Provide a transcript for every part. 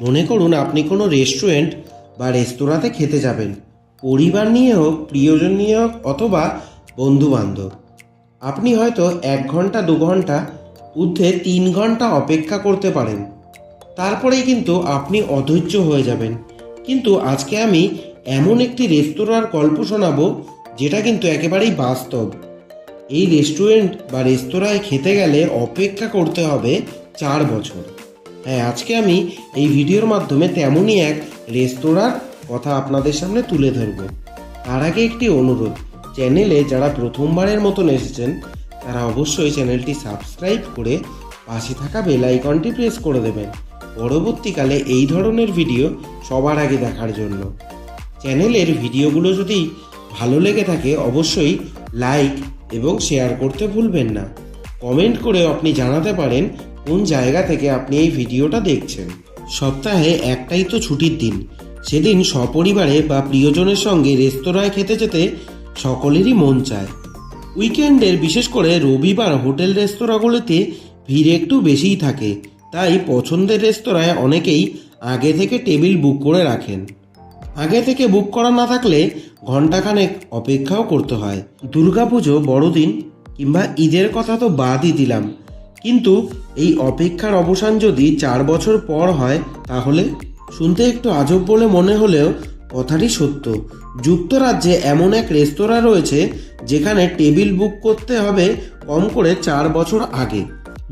মনে করুন আপনি কোনো রেস্টুরেন্ট বা রেস্তোরাঁতে খেতে যাবেন। পরিবার নিয়ে হোক, প্রিয়জন নিয়ে হোক, অথবা বন্ধু বান্ধব আপনি হয়তো এক ঘণ্টা, দু ঘণ্টা, ঊর্ধ্বে তিন ঘণ্টা অপেক্ষা করতে পারেন। তারপরেই কিন্তু আপনি অধৈর্য হয়ে যাবেন। কিন্তু আজকে আমি এমন একটি রেস্তোরাঁর গল্প শোনাবো, যেটা কিন্তু একেবারেই বাস্তব। এই রেস্টুরেন্ট বা রেস্তোরাঁয় খেতে গেলে অপেক্ষা করতে হবে চার বছর। হ্যাঁ আজকে আমি এই ভিডিওর মাধ্যমে তেমনই এক রেস্তোরাঁর কথা আপনাদের সামনে তুলে ধরব। তার আগে একটি অনুরোধ, চ্যানেলে যারা প্রথমবারের মতন এসেছেন, তারা অবশ্যই চ্যানেলটি সাবস্ক্রাইব করে পাশে থাকা বেল আইকনটি প্রেস করে দেবেন। পরবর্তীকালে এই ধরনের ভিডিও সবার আগে দেখার জন্য। চ্যানেলের ভিডিওগুলো যদি ভালো লেগে থাকে, অবশ্যই লাইক এবং শেয়ার করতে ভুলবেন না। কমেন্ট করে আপনি জানাতে পারেন কোন জায়গা থেকে আপনি এই ভিডিওটা দেখছেন। সপ্তাহে একটাই তো ছুটির দিন। সেদিন সপরিবারে বা প্রিয়জনের সঙ্গে রেস্তোরাঁয় খেতে যেতে সকলেরই মন চায়। উইকেন্ডের বিশেষ করে রবিবার হোটেল রেস্তোরাঁগুলোতে ভিড় একটু বেশিই থাকে। তাই পছন্দের রেস্তোরাঁয় অনেকেই আগে থেকে টেবিল বুক করে রাখেন। আগে থেকে বুক করা না থাকলে ঘন্টাখানেক অপেক্ষাও করতে হয়। দুর্গাপুজো বড়দিন কিংবা ঈদের কথা তো বাদই দিলাম। কিন্তু এই অপেক্ষার অবসান যদি চার বছর পর হয়, তাহলে? শুনতে একটু আজব বলে মনে হলেও কথাটি সত্য। যুক্তরাজ্যে এমন এক রেস্তোরাঁ রয়েছে, যেখানে টেবিল বুক করতে হবে কম করে চার বছর আগে।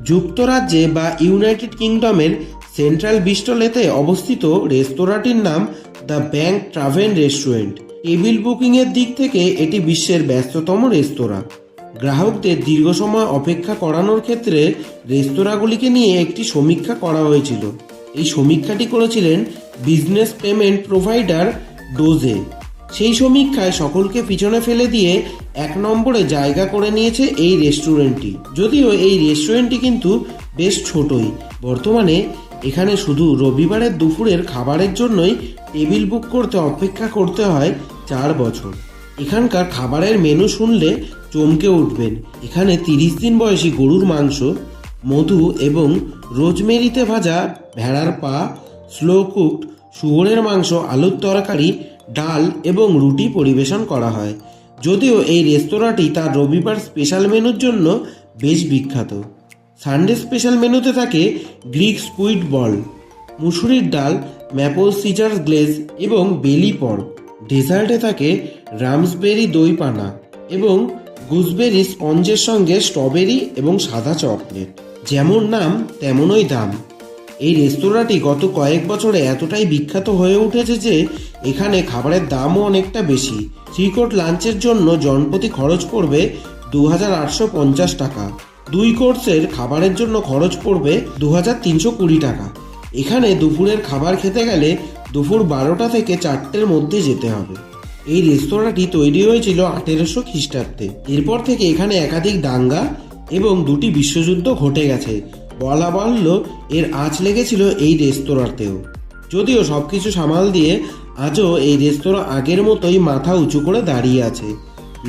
যুক্তরাজ্যে বা ইউনাইটেড কিংডমের সেন্ট্রাল বিস্টলেতে অবস্থিত রেস্তোরাঁটির নাম the bank travel restaurant. Table বুকিংয়ের দিক থেকে এটি বিশ্বের ব্যস্ততম রেস্তোরাঁ। গ্রাহকদের দীর্ঘ সময় অপেক্ষা করানোর ক্ষেত্রে রেস্তোরাঁগুলিকে নিয়ে একটি সমীক্ষা করা হয়েছিল। এই সমীক্ষাটি করেছিলেন বিজনেস পেমেন্ট প্রোভাইডার ডোজে। সেই সমীক্ষায় সকলকে পিছনে ফেলে দিয়ে এক নম্বরে জায়গা করে নিয়েছে এই রেস্টুরেন্টটি। যদিও এই রেস্টুরেন্টটি কিন্তু বেশ ছোটই। বর্তমানে এখানে শুধু রবিবারের দুপুরের খাবারের জন্যই টেবিল বুক করতে অপেক্ষা করতে হয় চার বছর। এখানকার খাবারের মেনু শুনলে চমকে উঠবেন। এখানে তিরিশ দিন বয়সী গরুর মাংস, মধু এবং রোজমেরিতে ভাজা ভেড়ার পা স্লো কুকড শুয়োরের মাংস, আলুর তরকারি, ডাল এবং রুটি পরিবেশন করা হয়। যদিও এই রেস্তোরাঁটি তার রবিবার স্পেশাল মেনুর জন্য বেশ বিখ্যাত। সানডে স্পেশাল মেনুতে থাকে গ্রিক স্কুইড বল, মুসুরির ডাল, ম্যাপল সিজার গ্লেজ এবং বেলি পর্ক। ডেজার্টে থাকে রামসবেরি দই পানা এবং গুজবেরি স্পঞ্জের সঙ্গে স্ট্রবেরি এবং সাদা চকলেট। যেমন নাম, তেমনই দাম। এই রেস্তোরাঁটি গত কয়েক বছরে এতটাই বিখ্যাত হয়ে উঠেছে যে, এখানে খাবারের দামও অনেকটা বেশি। থ্রিকোট লাঞ্চের জন্য জনপ্রতি খরচ পড়বে দু হাজার আটশো পঞ্চাশ টাকা। দুই কোর্সের খাবারের জন্য খরচ পড়বে দু হাজার তিনশো কুড়ি টাকা। এখানে দুপুরের খাবার খেতে গেলে দুপুর বারোটা থেকে চারটের মধ্যে যেতে হবে। এই রেস্তোরাঁটি তৈরি হয়েছিল আঠেরোশো খ্রিস্টাব্দে। এরপর থেকে এখানে একাধিক দাঙ্গা এবং দুটি বিশ্বযুদ্ধ ঘটে গেছে। বলা বাহুল্য, এর আঁচ লেগেছিল এই রেস্তোরাঁতেও। যদিও সব কিছু সামাল দিয়ে আজও এই রেস্তোরাঁ আগের মতোই মাথা উঁচু করে দাঁড়িয়ে আছে।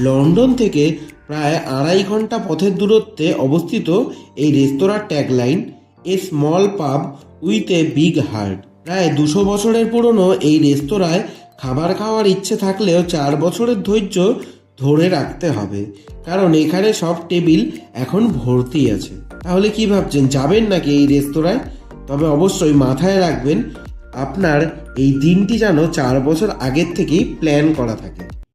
লন্ডন থেকে প্রায় আড়াই ঘণ্টা পথের দূরত্বে অবস্থিত এই রেস্তোরাঁর tagline, a small pub with a big heart. প্রায় দুশো বছরের পুরনো এই রেস্তোরাঁয় খাবার খাওয়ার ইচ্ছে থাকলেও চার বছরের ধৈর্য ধরে রাখতে হবে। কারণ এখানে সব টেবিল এখন ভর্তি আছে। তাহলে কি ভাবছেন, যাবেন নাকি এই রেস্তোরাঁয়? তবে অবশ্যই মাথায় রাখবেন, আপনার এই দিনটি যেন চার বছর আগের থেকেই প্ল্যান করা থাকে।